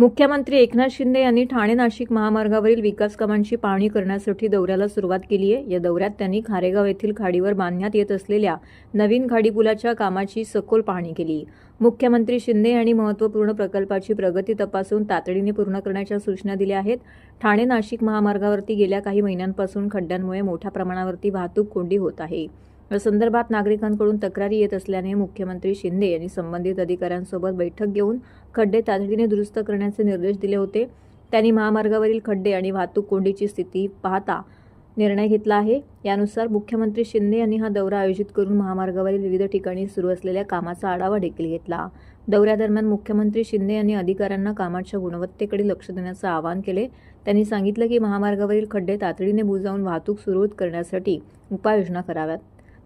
मुख्यमंत्री एकनाथ शिंदे यांनी ठाणे नाशिक महामार्गावरील विकास कामांची पाहणी करण्यासाठी दौऱ्याला सुरुवात केली आहे. या दौऱ्यात त्यांनी खारेगाव येथील खाडीवर बांधण्यात येत असलेल्या नवीन खाडीपुलाच्या कामाची सखोल पाहणी केली. मुख्यमंत्री शिंदे यांनी महत्त्वपूर्ण प्रकल्पाची प्रगती तपासून तातडीने पूर्ण करण्याच्या सूचना दिल्या आहेत. ठाणे नाशिक महामार्गावरती गेल्या काही महिन्यांपासून खड्ड्यांमुळे मोठ्या प्रमाणावरती वाहतूक कोंडी होत आहे. या संदर्भात नागरिकांकडून तक्रारी येत असल्याने मुख्यमंत्री शिंदे यांनी संबंधित अधिकाऱ्यांसोबत बैठक घेऊन खड्डे तातडीने दुरुस्त करण्याचे निर्देश दिले होते. त्यांनी महामार्गावरील खड्डे आणि वाहतूक कोंडीची स्थिती पाहता निर्णय घेतला आहे. यानुसार मुख्यमंत्री शिंदे यांनी हा दौरा आयोजित करून महामार्गावरील विविध ठिकाणी सुरू असलेल्या कामाचा आढावा देखील घेतला. दौऱ्यादरम्यान मुख्यमंत्री शिंदे यांनी अधिकाऱ्यांना कामाच्या गुणवत्तेकडे लक्ष देण्याचं आवाहन केले. त्यांनी सांगितलं की महामार्गावरील खड्डे तातडीने बुजावून वाहतूक सुरळीत करण्यासाठी उपाययोजना कराव्यात.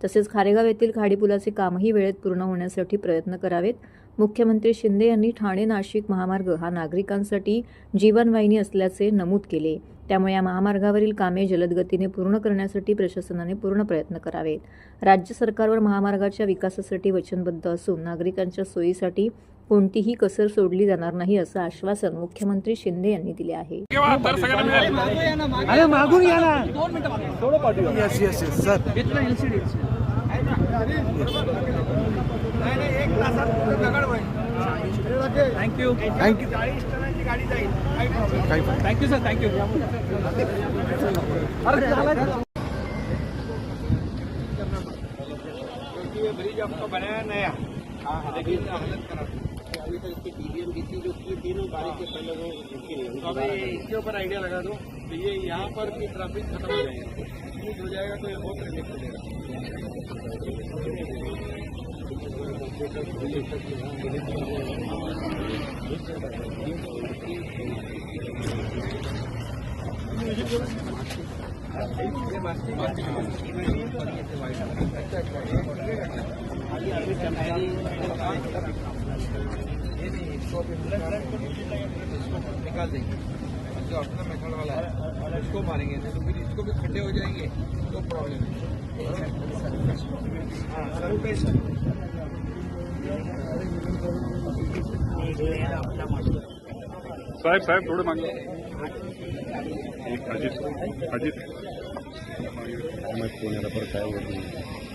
तसेच खारेगाव येथील खाडीपुलाचे कामही वेळेत पूर्ण होण्यासाठी प्रयत्न करावेत. मुख्यमंत्री शिंदे यांनी ठाणे नाशिक महामार्ग हा नागरिकांसाठी जीवनवाहिनी असल्याचे नमूद केले. त्यामुळे या महामार्गावरील कामे जलद गतीने पूर्ण करण्यासाठी प्रशासनाने पूर्ण प्रयत्न करावेत. राज्य सरकारवर महामार्गाच्या विकासासाठी वचनबद्ध असून नागरिकांच्या सोयीसाठी कोणतीही कसर सोडली जाणार नाही असं आश्वासन मुख्यमंत्री शिंदे यांनी दिले आहे. मागून thank you thank you thank you sir thank you bridge आपको बनाया नया लेकिन हालत खराब अभी तक इसकी डीबीएम डीसी जो की तीनों बारिश के पहले वो रुकी नहीं तो अभी इसके ऊपर आइडिया लगा दो तो ये यहाँ पर की ट्रैफ़िक खत्म हो जाएगा। स्मूथ हो जाएगा तो ये बहुत रिलीफ हो जाएगा। वाइट अच्छा अच्छा। निकाल देंगे जो अपना मेथड वाला है उसको मारेंगे तो फिर इसको भी खड्डे हो जाएँगे तो प्रॉब्लम है हाँ साहेब साहेब थोडं मागे अजित अजित पुण्याला परत काय